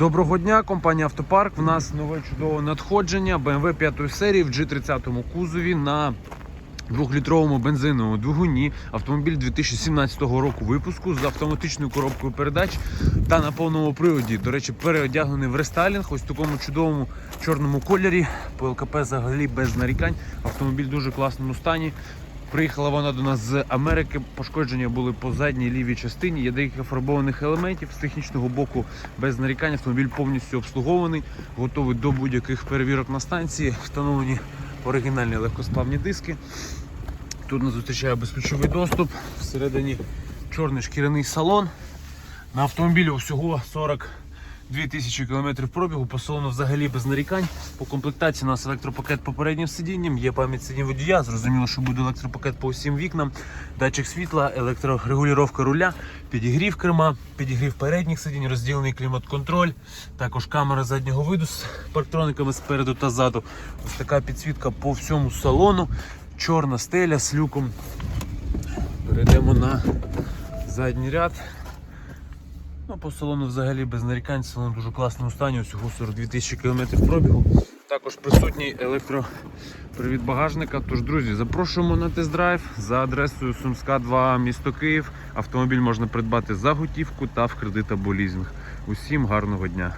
Доброго дня, компанія Автопарк. В нас нове чудове надходження BMW 5 серії в G30 кузові на 2-літровому бензиновому двигуні. Автомобіль 2017 року випуску з автоматичною коробкою передач та на повному приводі. До речі, переодягнений в рестайлінг, ось в такому чудовому чорному кольорі. По ЛКП взагалі без нарікань. Автомобіль в дуже класному стані. Приїхала вона до нас з Америки. Пошкодження були по задній лівій частині. Є декілька фарбованих елементів з технічного боку без нарікань. Автомобіль повністю обслугований, готовий до будь-яких перевірок на станції. Встановлені оригінальні легкосплавні диски. Тут нас зустрічає безключовий доступ. Всередині чорний шкіряний салон. На автомобілі всього 40 2000 км пробігу, по салону взагалі без нарікань. По комплектації у нас електропакет по переднім сидінням, є пам'ять сидінь водія, зрозуміло, що буде електропакет по усім вікнам, датчик світла, електрорегулювання руля, підігрів керма, підігрів передніх сидінь, розділений клімат-контроль, також камера заднього виду з парктрониками спереду та ззаду. Ось така підсвітка по всьому салону, чорна стеля з люком. Перейдемо на задній ряд. Ну, по салону взагалі без нарікань, салон в дуже класному стані, усього 42 тисячі кілометрів пробігу. Також присутній електропривід багажника. Тож, друзі, запрошуємо на тест-драйв за адресою Сумська 2, місто Київ. Автомобіль можна придбати за готівку та в кредит або лізинг. Усім гарного дня!